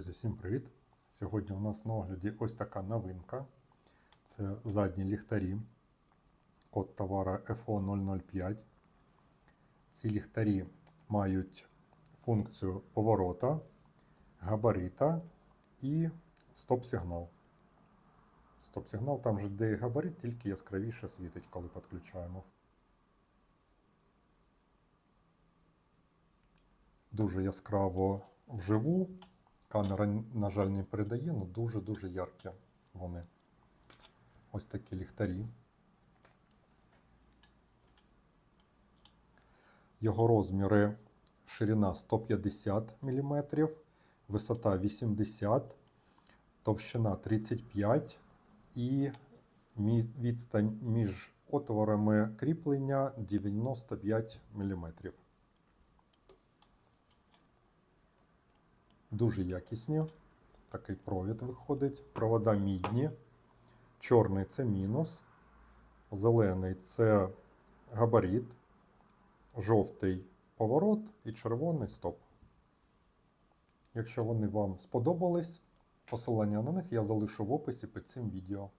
Друзі, всім привіт! Сьогодні у нас на огляді ось така новинка. Це задні ліхтарі. Код товара FO005. Ці ліхтарі мають функцію поворота, габарита і стоп-сигнал. Стоп-сигнал там же, де і габарит, тільки яскравіше світить, коли підключаємо. Дуже яскраво вживу. Камера, на жаль, не передає, але дуже-дуже яркі вони. Ось такі ліхтарі. Його розміри ширина 150 мм, висота 80 товщина 35 і відстань між отворами кріплення 95 мм. Дуже якісні. Такий провід виходить. Провода мідні. Чорний це мінус. Зелений це габарит. Жовтий поворот і червоний стоп. Якщо вони вам сподобались, посилання на них я залишу в описі під цим відео.